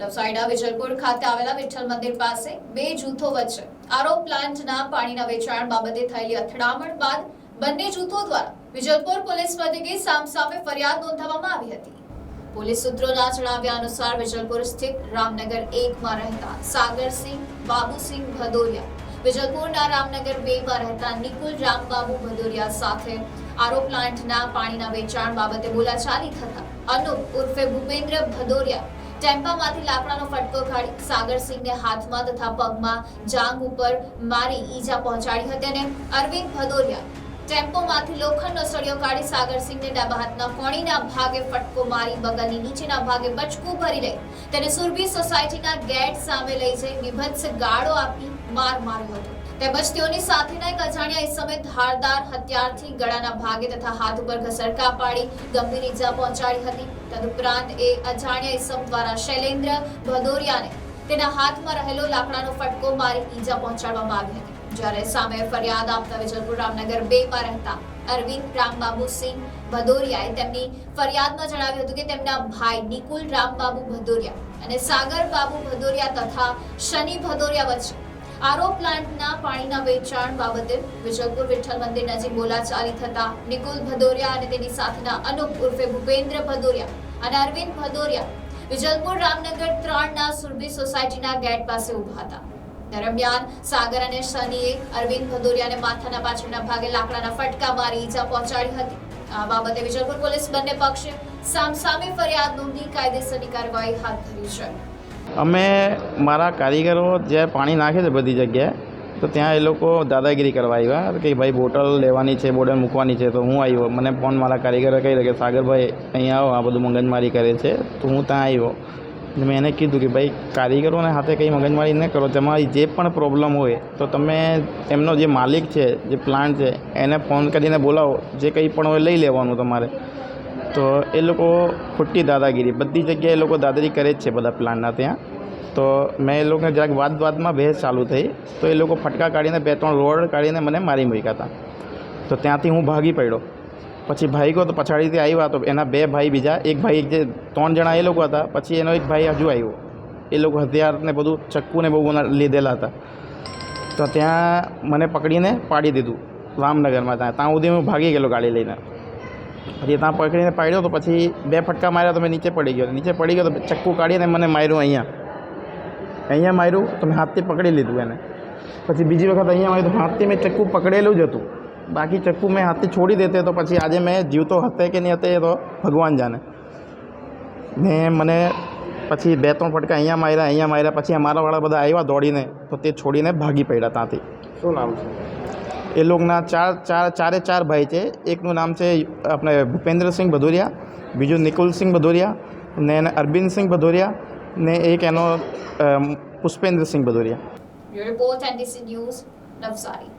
નવસારીના વિજલપુર ખાતે આવેલા વિઠ્ઠલ મંદિર પાસે બે જૂથો વચ્ચે આરો પ્લાન્ટના પાણીના વેચાણ બાબતે થયેલી અથડામણ બાદ બંને જૂથો દ્વારા વિજલપુર પોલીસ મથકે સામસામે ફરિયાદ નોંધાવવામાં આવી હતી. પોલીસ સૂત્રોના જણાવ્યા અનુસાર વિજલપુર સ્થિત રામનગર એકમાં રહેતા સાગરસિંહ બાબુસિંહ ભદોરિયા, વિજલપુરના રામનગર બેમાં રહેતા નિકુલ રામબાબુ ભદોરિયા સાથે આરો પ્લાન્ટના પાણીના વેચાણ બાબતે બોલાચાલી થતા અનુપ ઉર્ફે ભૂપેન્દ્ર ભદોરિયા ટેમ્પામાંથી લાકડાનો ફટકો કાઢી સાગરસિંહને હાથમાં તથા પગમાં જાંગ ઉપર મારી ઈજા પહોંચાડી હતી અને અરવિંદ ભદોરિયા ટેમ્પોમાંથી લોખંડનો સળિયો કાઢી સાગરસિંહને ડાબા હાથના કોણીના ભાગે ફટકો મારી બગલની નીચેના ભાગે બચકું ભરી લઈ તેને સુરભી સોસાયટીના ગેટ સામે લઈ જઈ વિભત્સ ગાળો આપી માર માર્યો હતો. તેમજ તેઓની સાથેના એક અજાણ્યા ઇસમે ધારદાર હથિયારથી ગળાના ભાગે તથા હાથ ઉપર ઘસરકા પાડી ગંભીર ઈજા પહોંચાડી હતી. તદુપરાંત એ અજાણ્યા ઇસમ દ્વારા શૈલેન્દ્ર ભદોરિયાને તેના હાથમાં રહેલો લાકડાનો ફટકો મારી ઈજા પહોંચાડવામાં આવી હતી. જ્યારે સામે ફરિયાદ આપતા વિજલપુર રામનગર બે માં રહેતા અરવિંદ રામબાબુ સિંહ ભદોરિયાએ તેમની ફરિયાદમાં જણાવ્યું હતું કે તેમના ભાઈ નિકુલ રામબાબુ ભદોરિયા અને સાગર બાબુ ભદોરિયા તથા શનિ ભદોરિયા વચ્ચે આરો પ્લાન્ટના પાણીના વેચાણ બાબતે વિજલપુર વિઠ્ઠલ મંદિર નજીક બોલાચાલી થતા નિકુલ ભદોરિયા અને તેની સાથેના અનુપ ઉર્ફે ભૂપેન્દ્ર ભદોરિયા અને અરવિંદ ભદોરિયા વિજલપુર રામનગર ત્રણના સુરભી સોસાયટીના ગેટ પાસે ઊભા હતા. દરમિયાન સાગર અને શનિએ અરવિંદ ભદોરિયાને માથાના પાછળના ભાગે લાકડાના ફટકા મારી ઈજા પહોંચાડી હતી. આ બાબતે વિજલપુર પોલીસ બંને પક્ષે સામસામે ફરિયાદ નોંધી કાયદેસરની કાર્યવાહી હાથ ધરી છે. અમે મારા કારીગરો જે પાણી નાખે છે બધી જગ્યાએ, તો ત્યાં એ લોકો દાદાગીરી કરવા આવ્યા કે ભાઈ બોટલ લેવાની છે, બોટલ મૂકવાની છે, તો હું આવ્યો. મને ફોન મારા કારીગરો કહી કે સાગરભાઈ, અહીંયા આવો, આ બધું મગજમારી કરે છે, તો હું ત્યાં આવ્યો. મેં એને કીધું કે ભાઈ, કારીગરોને હાથે કંઈ મગજમારી ન કરો, તમારી જે પણ પ્રોબ્લેમ હોય, તો તમે એમનો જે માલિક છે, જે પ્લાન્ટ છે, એને ફોન કરીને બોલાવો, જે કંઈ પણ હોય લઈ લેવાનું તમારે. તો એ લોકો ખોટી દાદાગીરી, બધી જગ્યાએ એ લોકો દાદાગીરી કરે જ છે બધા પ્લાનના ત્યાં. તો મેં એ લોકોને જરાક વાત વાતમાં બહેસ ચાલુ થઈ, તો એ લોકો ફટકા કાઢીને બે ત્રણ રોડ કાઢીને મને મારી મૂક્યા હતા. તો ત્યાંથી હું ભાગી પડ્યો. પછી ભાઈ કહો તો પછાડીથી આવ્યા તો એના બે ભાઈ બીજા, એક ભાઈ જે ત્રણ જણા એ લોકો હતા, પછી એનો એક ભાઈ હજુ આવ્યો. એ લોકો હથિયારને બધું ચક્કુને બહુ લીધેલા હતા. તો ત્યાં મને પકડીને પાડી દીધું, રામનગરમાં ત્યાં. ત્યાં સુધી હું ભાગી ગયેલો ગાડી લઈને. પછી ત્યાં પકડીને પાડ્યો તો પછી બે ફટકા માર્યા તો મેં નીચે પડી ગયો. નીચે પડી ગયો તો ચક્કુ કાઢીને મને માર્યું અહીંયા. અહીંયા માર્યું તો મેં હાથથી પકડી લીધું એને. પછી બીજી વખત અહીંયા માર્યું તો હાથથી મેં ચક્કુ પકડેલું જ હતું. બાકી ચક્કુ મેં હાથથી છોડી દેતે તો પછી આજે મેં જીવતો હતે કે નહીં હતે એ તો ભગવાન જાણે. ને મને પછી બે ત્રણ ફટકા અહીંયા માર્યા અહીંયા માર્યા. પછી અમારાવાળા બધા આવ્યા દોડીને તો તે છોડીને ભાગી પડ્યા ત્યાંથી. શું નામ છે? એ લોકોના ચાર ચાર, ચારે ચાર ભાઈ છે. એકનું નામ છે, આપણે ભૂપેન્દ્રસિંહ ભદોરિયા, બીજું નિકુલસિંહ ભદોરિયા, ને એને અરવિંદસિંહ ભદોરિયા, ને એક એનો Pushpendrasinh Bhadauria. Report news Navsari